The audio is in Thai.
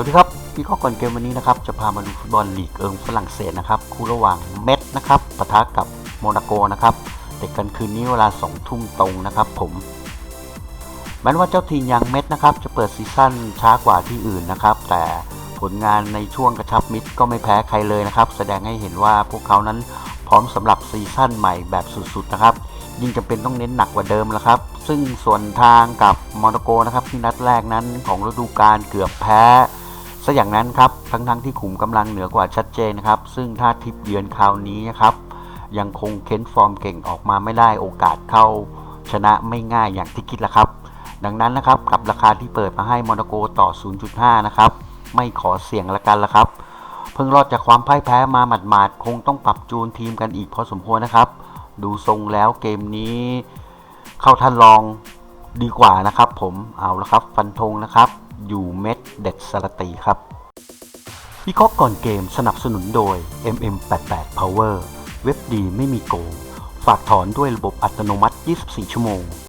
วัสดีครับพี่ข้อก่อนเกมวันนี้นะครับจะพามาดูฟุตบอลลีกเอิงฝรั่งเศสนะครับคู่ระหว่างเม็ดนะครับปะทะกับโมนาโกนะครับเตะกันคืนนี้เวลา2ทุ่มตรงนะครับผมแม้ว่าเจ้าทีมยังเม็ดนะครับจะเปิดซีซั่นช้ากว่าที่อื่นนะครับ แต่ผลงานในช่วงกระชับมิตรก็ไม่แพ้ใครเลยนะครับ แสดงให้เห็นว่าพวกเขานั้นพร้อมสำหรับซีซั่นใหม่แบบสุดๆนะครับยิ่งจำเป็นต้องเน้นหนักกว่าเดิมแล้วครับ ซึ่งส่วนทางกับโมนาโกนะครับที่นัดแรกนั้นของฤดูกาลเกือบแพ้ ซะอย่างนั้นครับทั้งๆทที่ขุมกำลังเหนือกว่าชัดเจนนะครับ ซึ่งถ้าทิปเยือนคราวนี้นะครับ ยังคงเค้นฟอร์มเก่งออกมาไม่ได้โอกาสเข้าชนะไม่ง่ายอย่างที่คิดละครับ ดังนั้นนะครับกับราคาที่เปิดมาให้โมนาโกต่อ 0.5 นะครับไม่ขอเสี่ยงละกันละครับ เพิ่งรอดจากความพ่ายแพ้มาหมาดๆคงต้องปรับจูนทีมกันอีกพอสมควรนะครับ ดูทรงแล้วเกมนี้ เข้าท่านรองดีกว่านะครับ ผมเอาละครับ ฟันธงนะครับ อยู่เม็ด เด็ดสรตีครับวิเคราะห์ก่อนเกมสนับสนุนโดย MM88 Power เว็บดีไม่มีโกง ฝากถอนด้วยระบบอัตโนมัติ 24 ชั่วโมง